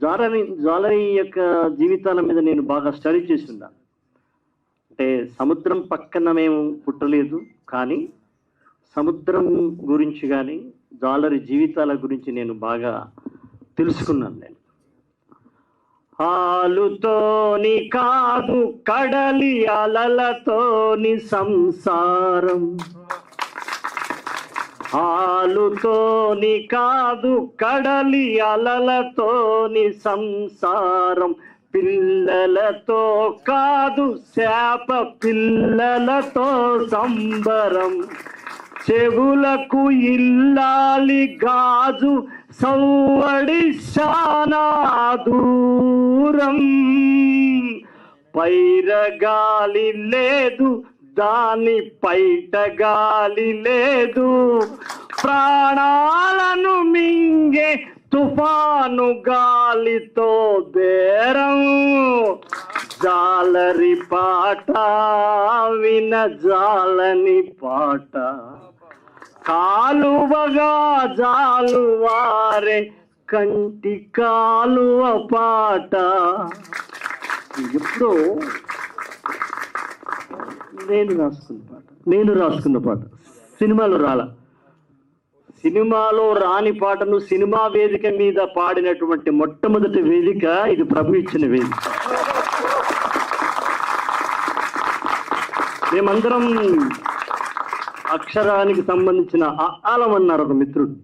జ్వాలరీ జ్వాలరీ యొక్క జీవితాల మీద నేను బాగా స్టడీ చేస్తున్నా అంటే సముద్రం పక్కన మేము పుట్టలేదు కానీ సముద్రం గురించి కానీ జ్వాలరీ జీవితాల గురించి నేను బాగా తెలుసుకున్నాను నేను. హాలుతోని కాదు కడలి అలలతోని సంసారం. హాలుతోని కాదు కడలి అలలతోని సంసారం పిల్లలతో కాదు శాప పిల్లలతో సంబరం. చెవులకు ఇల్లాలి గాజు సౌవడి శానా దూరం. పైరగాలి లేదు దాని పైట గాలి లేదు. ప్రాణాలను మింగే తుఫాను గాలితో బేరం. జాలరి పాట విన జాలని పాట. కాలువగా జాలువారే కంటి కాలువ పాట. ఇప్పుడు నేను రాసుకున్న పాట. నేను రాసుకున్న పాట. సినిమాలో రాల. సినిమాలో రాని పాటను సినిమా వేదిక మీద పాడినటువంటి మొట్టమొదటి వేదిక ఇది ప్రభు ఇచ్చిన వేదిక. మేమందరం అక్షరానికి సంబంధించిన ఆలం అన్నారు ఒక మిత్రుడు.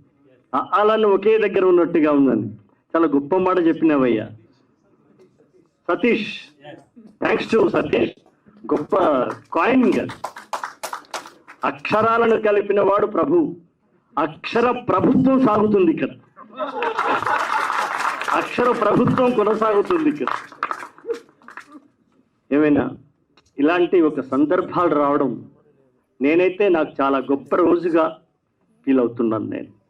ఆలను ఒకే దగ్గర ఉన్నట్టుగా ఉందని. చాలా గొప్ప మాట చెప్పినవయ్యా. సతీష్. Thanks to Satish. గొప్ప కాయిన్ అక్షరాలను కలిపిన వాడు ప్రభు. అక్షర ప్రభుత్వం సాగుతుంది ఇక్కడ. అక్షర ప్రభుత్వం కొనసాగుతుంది ఇక్కడ. ఏమైనా? ఇలాంటి ఒక సందర్భాలు రావడం నేనైతే నాకు చాలా గొప్ప రోజుగా ఫీల్ అవుతున్నాను నేను.